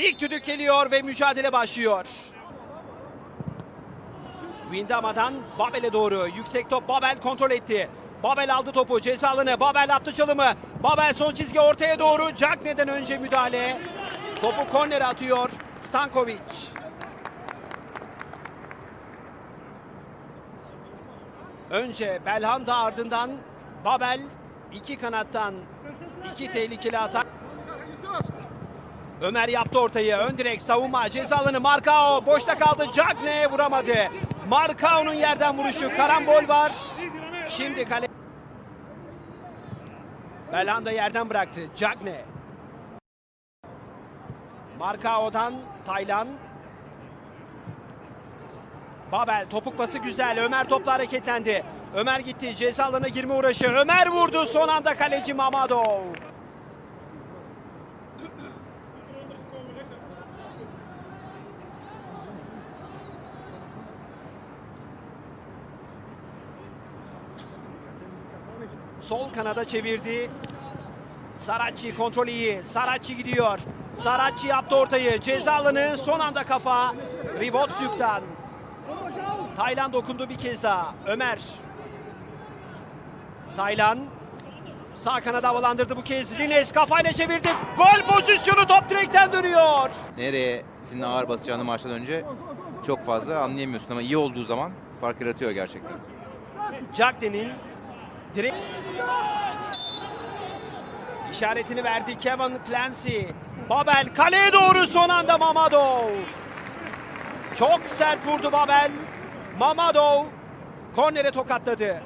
İlk düdük geliyor ve mücadele başlıyor. Windama'dan Babel'e doğru. Yüksek top Babel kontrol etti. Babel aldı topu ceza alanı. Babel attı çalımı. Babel son çizgi ortaya doğru. Cagney'den önce müdahale. Topu kornere atıyor Stankovic. Önce Belhanda ardından Babel iki kanattan iki tehlikeli atak. Ömer yaptı ortayı. Ön direk savunma ceza Markao boşta kaldı. Cagne vuramadı. Markao'nun yerden vuruşu. Karambol var. Şimdi kale. Belhanda yerden bıraktı. Cagne. Markao'dan Taylan. Babel topuk pası güzel. Ömer topla hareketlendi. Ömer gitti. Ceza alanına girme uğraşı. Ömer vurdu. Son anda kaleci Mamadov. Sol kanada çevirdi. Saracchi kontrol iyi. Saracchi gidiyor. Saracchi yaptı ortayı. Ceza alanı son anda kafa. Rivotsyuk'tan. Taylan dokundu bir kez daha. Ömer. Taylan. Sağ kanada havalandırdı bu kez. Lines kafayla çevirdi. Gol pozisyonu top direkten dönüyor. nereye senin ağır basacağını maçtan önce çok fazla anlayamıyorsun ama iyi olduğu zaman fark yaratıyor gerçekten. Cagney'in direkt işaretini verdi Kevin Clancy. Babel kaleye doğru son anda Mamadov. Çok sert vurdu Babel. Mamadov kornere tokatladı.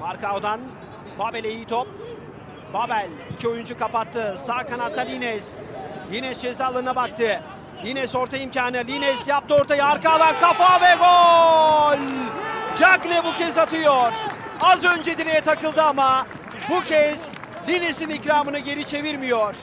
Markao'dan Babel'e iyi top. Babel iki oyuncu kapattı. Sağ kanatta Lines. Lines ceza alanına baktı. Lines orta imkanı. Lines yaptı ortayı. Arka alan kafa ve gol. Cagne bu kez atıyor. Az önce direğe takıldı ama bu kez Lines'in ikramını geri çevirmiyor.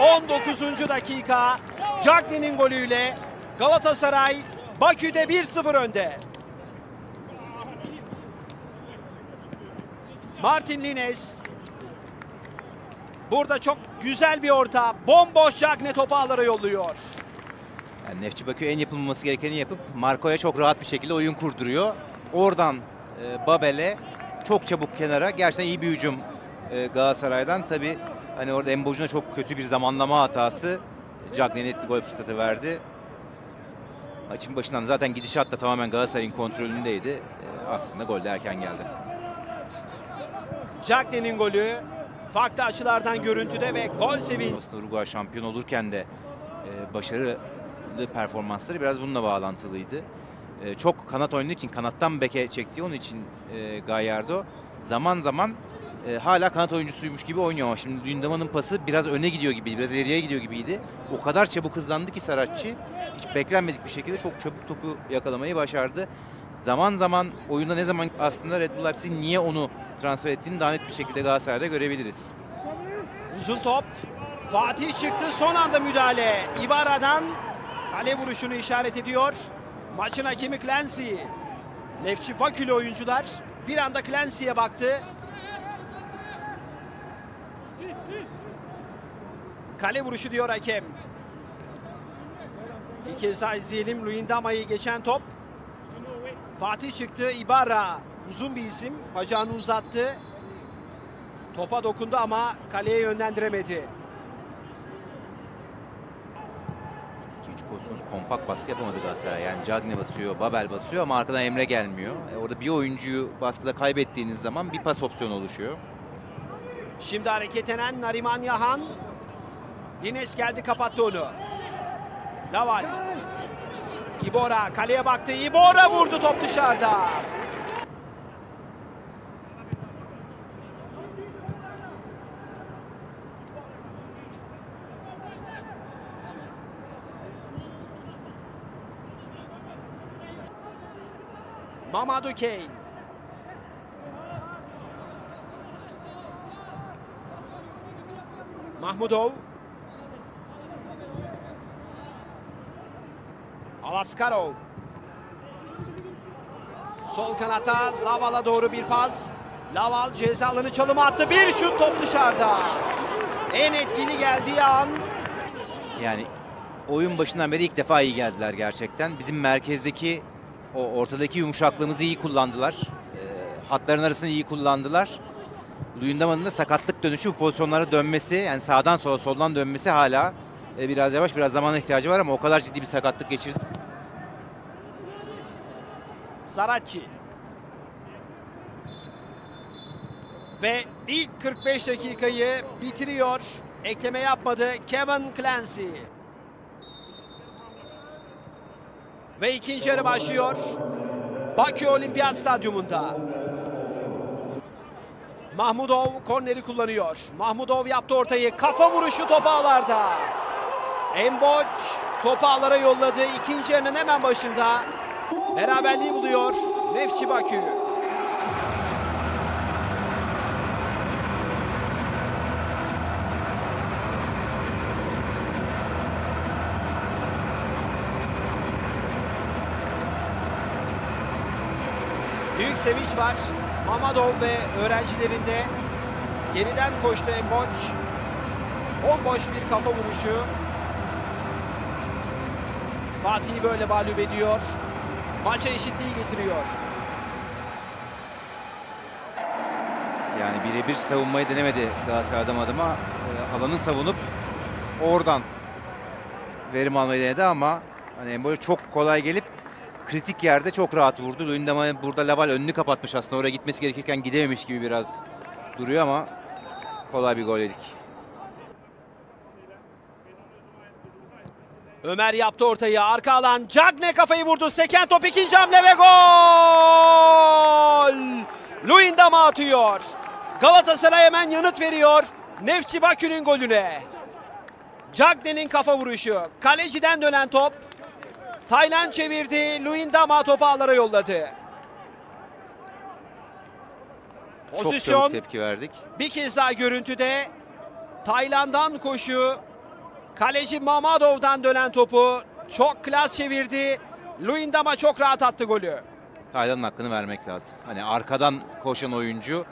19. dakika Cagne'nin golüyle Galatasaray Bakü'de 1-0 önde. Martin Lines. Burada çok güzel bir orta. Bomboş Cagne topu ağlara yolluyor. Yani Nefçi Bakü en yapılmaması gerekeni yapıp Marco'ya çok rahat bir şekilde oyun kurduruyor. Oradan e, Babel'e çok çabuk kenara gerçekten iyi bir hücum e, Galatasaray'dan. Tabi hani orada Embojuna çok kötü bir zamanlama hatası. Cagney'e net bir gol fırsatı verdi. Maçın başından zaten gidişat da tamamen Galatasaray'ın kontrolündeydi. E, aslında gol de erken geldi. Cagne'nin golü farklı açılardan görüntüde ve gol sevinci. Uruguay şampiyon olurken de e, başarılı performansları biraz bununla bağlantılıydı. E, çok kanat oynadığı için kanattan beke çektiği onun için e, Gallardo zaman zaman e, hala kanat oyuncusuymuş gibi oynuyor ama şimdi Lindama'nın pası biraz öne gidiyor gibiydi, biraz ileriye gidiyor gibiydi. O kadar çabuk hızlandı ki Saratçı hiç beklenmedik bir şekilde çok çabuk topu yakalamayı başardı. Zaman zaman oyunda ne zaman aslında Red Bull Leipzig niye onu transfer ettiğini daha net bir şekilde Galatasaray'da görebiliriz. Uzun top. Fatih çıktı son anda müdahale. Ibarra'dan kale vuruşunu işaret ediyor. Maçın hakemi Clancy. Nefçi Bakü'lü oyuncular bir anda Clancy'ye baktı. Kale vuruşu diyor hakem. Bir kez daha izleyelim. Luyendama'yı geçen top. Fatih çıktı. Ibarra uzun bir isim. Bacağını uzattı. Topa dokundu ama kaleye yönlendiremedi. 2-3 pozisyon kompakt baskı yapamadı Galatasaray. Yani Cagne basıyor, Babel basıyor ama arkadan Emre gelmiyor. E, orada bir oyuncuyu baskıda kaybettiğiniz zaman bir pas opsiyonu oluşuyor. Şimdi hareketlenen Nariman Yahan. Lines geldi kapattı onu. Laval. İbora kaleye baktı. İbora vurdu top dışarıda. Mamadou Kane. Mahmudov. Avaskarov. Sol kanata Laval'a doğru bir pas. Laval ceza alanı çalımı attı. Bir şut top dışarıda. En etkili geldiği an Yani oyun başından beri ilk defa iyi geldiler gerçekten. Bizim merkezdeki o ortadaki yumuşaklığımızı iyi kullandılar. Ee, hatların arasını iyi kullandılar. Luyendama'nın da sakatlık dönüşü bu pozisyonlara dönmesi yani sağdan sola soldan dönmesi hala e, biraz yavaş biraz zamana ihtiyacı var ama o kadar ciddi bir sakatlık geçirdi. Saracchi. Ve ilk 45 dakikayı bitiriyor. Ekleme yapmadı Kevin Clancy. Ve ikinci yarı başlıyor. Bakü Olimpiyat Stadyumunda. Mahmudov korneri kullanıyor. Mahmudov yaptı ortayı. Kafa vuruşu top ağlarda. Emboç topu ağlara yolladı. İkinci yarının hemen başında. Beraberliği buluyor Nefçi Bakü. Var. Mamadov ve öğrencilerinde geriden koştu Emboç. Bomboş bir kafa vuruşu. Fatih'i böyle mağlup ediyor. Maça eşitliği getiriyor. Yani birebir savunmayı denemedi Galatasaray adam adıma. Ee, alanı savunup oradan verim almayı denedi ama hani böyle çok kolay gelip kritik yerde çok rahat vurdu. Luyendama burada Laval önünü kapatmış aslında. Oraya gitmesi gerekirken gidememiş gibi biraz duruyor ama kolay bir gol yedik. Ömer yaptı ortayı. Arka alan. Cagne kafayı vurdu. Seken top ikinci hamle ve gol! Luyendama atıyor. Galatasaray hemen yanıt veriyor. Nefçi Bakü'nün golüne. Cagne'nin kafa vuruşu. Kaleciden dönen top. Taylan çevirdi. Luyendama topu ağlara yolladı. Çok Pozisyon çabuk tepki verdik. bir kez daha görüntüde Tayland'dan koşu. Kaleci Mamadov'dan dönen topu çok klas çevirdi. Luyendama çok rahat attı golü. Taylan'ın hakkını vermek lazım. Hani arkadan koşan oyuncu,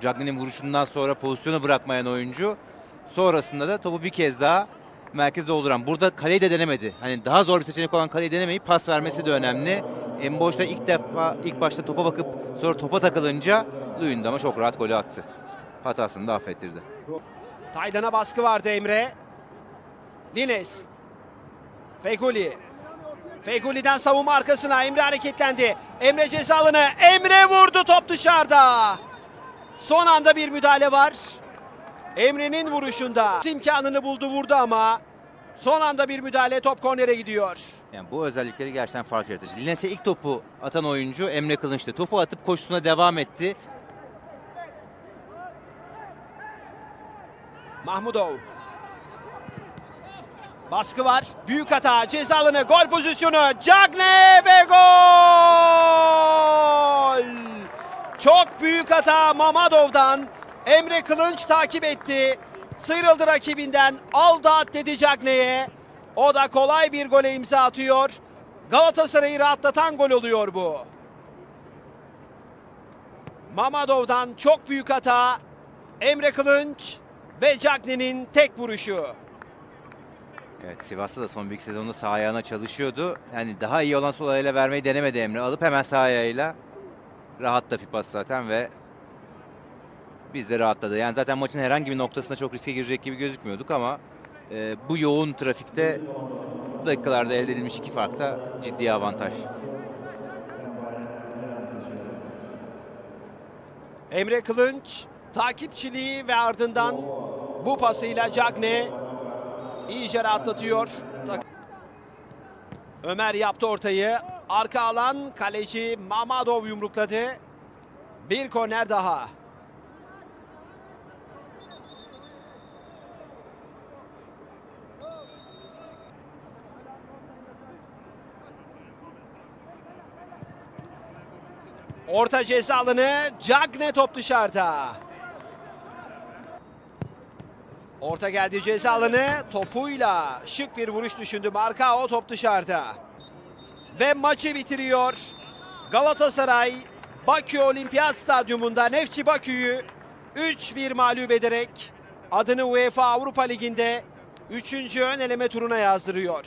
Cagney'in vuruşundan sonra pozisyonu bırakmayan oyuncu, sonrasında da topu bir kez daha merkez dolduran. Burada kaleyi de denemedi. Hani daha zor bir seçenek olan kaleyi denemeyip pas vermesi de önemli. En boşta ilk defa ilk başta topa bakıp sonra topa takılınca Luyendama çok rahat golü attı. Hatasını da affettirdi. Taylan'a baskı vardı Emre. Lines. Feguli. Feguli'den savunma arkasına Emre hareketlendi. Emre cezalını. Emre vurdu top dışarıda. Son anda bir müdahale var. Emre'nin vuruşunda imkanını buldu vurdu ama son anda bir müdahale top kornere gidiyor. Yani bu özellikleri gerçekten fark yaratıcı. Lines'e ilk topu atan oyuncu Emre Kılınç'tı. Topu atıp koşusuna devam etti. Mahmudov. Baskı var. Büyük hata. Ceza alanı. Gol pozisyonu. Cagne ve gol! Çok büyük hata Mamadov'dan. Emre Kılınç takip etti. Sıyrıldı rakibinden. Aldı at dedi Cagne'ye. O da kolay bir gole imza atıyor. Galatasaray'ı rahatlatan gol oluyor bu. Mamadov'dan çok büyük hata. Emre Kılınç ve Cagne'nin tek vuruşu. Evet Sivas'ta da son büyük sezonda sağ ayağına çalışıyordu. Yani daha iyi olan sol ayağıyla vermeyi denemedi Emre. Alıp hemen sağ ayağıyla rahat da bir pas zaten ve biz de rahatladı. Yani zaten maçın herhangi bir noktasında çok riske girecek gibi gözükmüyorduk ama e, bu yoğun trafikte bu dakikalarda elde edilmiş iki fark da ciddi avantaj. Emre Kılınç takipçiliği ve ardından bu pasıyla Cagne iyice rahatlatıyor. Ömer yaptı ortayı. Arka alan kaleci Mamadov yumrukladı. Bir korner daha. Orta ceza alanı Cagne top dışarıda. Orta geldi ceza alanı topuyla şık bir vuruş düşündü Marka o top dışarıda. ve maçı bitiriyor. Galatasaray Bakü Olimpiyat Stadyumunda Nefçi Bakü'yü 3-1 mağlup ederek adını UEFA Avrupa Ligi'nde 3. ön eleme turuna yazdırıyor.